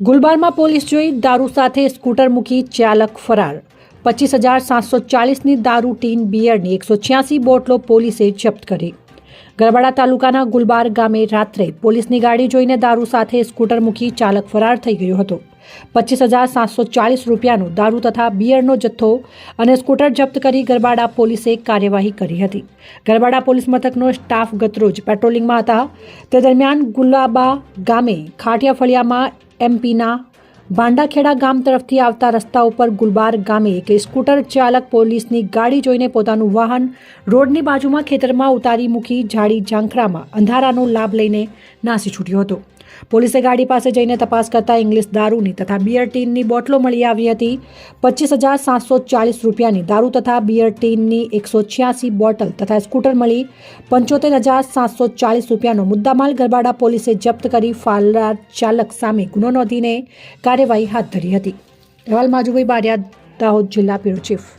ગુલબારમાં police જોઈ દારૂ સાથે સ્કૂટર મૂકી ચાલક ફરાર. પચીસ હજાર સાતસો ચાલીસની દારૂ ટીન બિયરની એકસો છ્યાસી બોટલો પોલીસે જપ્ત કરી. ગરબાડા તાલુકાના ગુલબાર ગામે રાત્રે પોલીસની ગાડી જોઈને દારૂ સાથે સ્કૂટર મૂકી ચાલક ફરાર થઈ ગયો હતો. પચીસ હજાર સાતસો ચાલીસ રૂપિયાનો દારૂ તથા બિયરનો જથ્થો અને સ્કૂટર જપ્ત કરી ગરબાડા પોલીસે કાર્યવાહી કરી હતી. ગરબાડા પોલીસ મથકનો સ્ટાફ ગતરોજ પેટ્રોલિંગમાં હતા. તે દરમિયાન ગુલાબા ગામે ખાટિયા ફળિયામાં એમપીના ભાંડાખેડા ગામ તરફથી આવતા રસ્તા ઉપર ગુલબાર ગામે એક સ્કૂટર ચાલક પોલીસની ગાડી જોઈને પોતાનું વાહન રોડની બાજુમાં ખેતરમાં ઉતારી મૂકી જાડી ઝાંખરામાં અંધારાનો લાભ લઈને નાસી છૂટ્યો હતો. પોલીસે ગાડી પાસે જઈને તપાસ કરતા ઇંગ્લિશ દારૂની તથા બિયર ટીનની બોટલો મળી આવી હતી. પચીસ હજાર સાતસો ચાલીસ રૂપિયાની દારૂ તથા બિયર ટીનની એકસો છ્યાસી બોટલ તથા સ્કૂટર મળી પંચોતેર હજાર સાતસો ચાલીસ રૂપિયાનો મુદ્દામાલ ગરબાડા પોલીસે જપ્ત કરી ફાલરા ચાલક સામે ગુનો નોંધીને કાર્યવાહી હાથ ધરી હતી. અહેવાલ માજુભાઈ બારિયા દાહોદ જિલ્લા બ્યુરો ચીફ